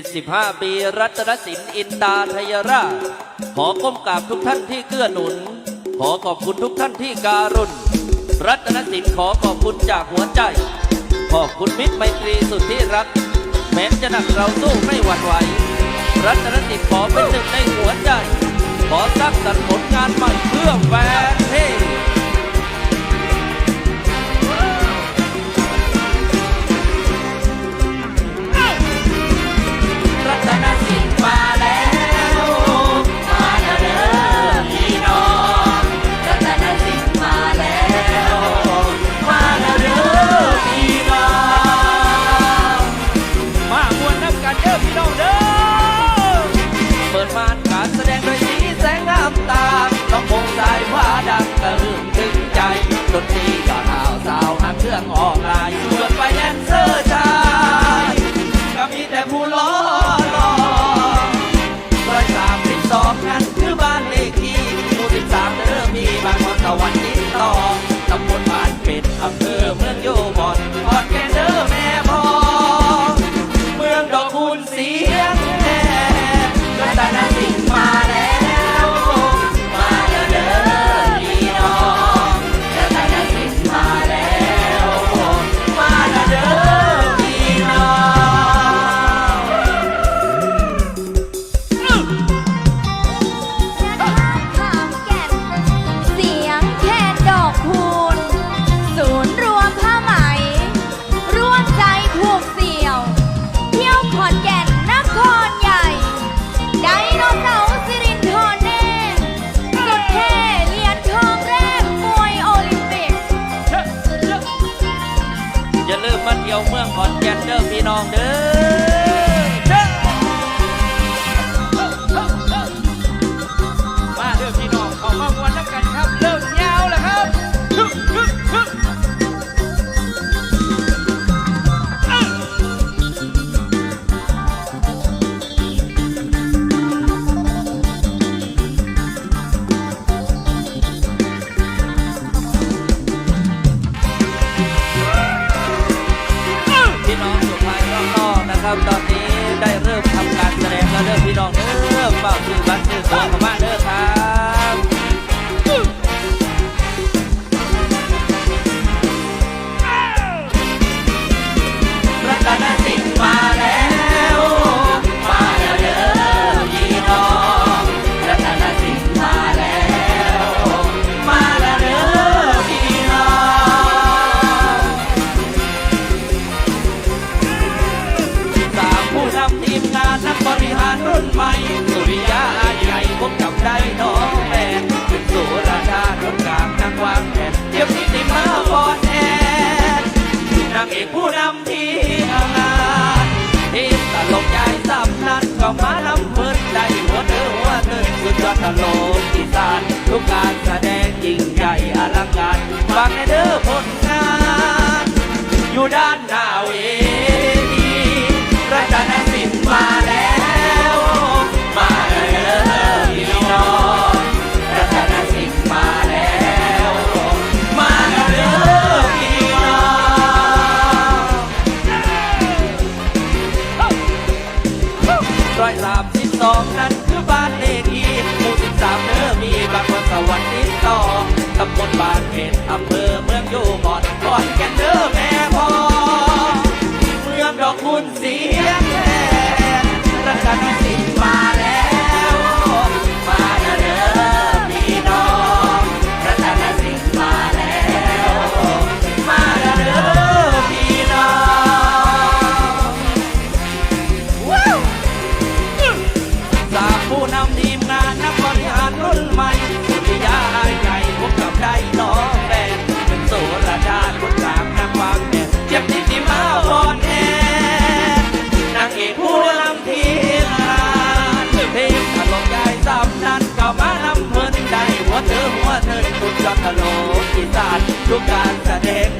75 ปีรัตนศิลป์อินตาทยราชขอก้มกราบทุกท่านที่เกื้อหนุน ขอขอบคุณทุกท่านที่การุณรัตนศิลป์ขอขอบคุณจากหัวใจ ขอบคุณมิตรไมตรีสุดที่รัก แม้จะหนักเราสู้ไม่หวั่นไหว รัตนศิลป์ขอเป็นหนึ่งในหัวใจ ขอสร้างสรรค์ผล การแสดงโดยสีแสงงามตา มาเที่ยวเมืองขอนแก่นเด้อพี่น้องเด้อ ริ่มตอนนี้ได้เริ่มทำการแสดงแล้วเริ่มพี่น้องเริ่มเป่าชื่อบัตรชื่อสองของบ้านเริ่ม ก็มาลำเพิดได้หัวเธอหัวเธอสุดยอดตลกอีสานทุกการแสดงยิ่งใหญ่อลังการ โลกอีสานทุกการแสดง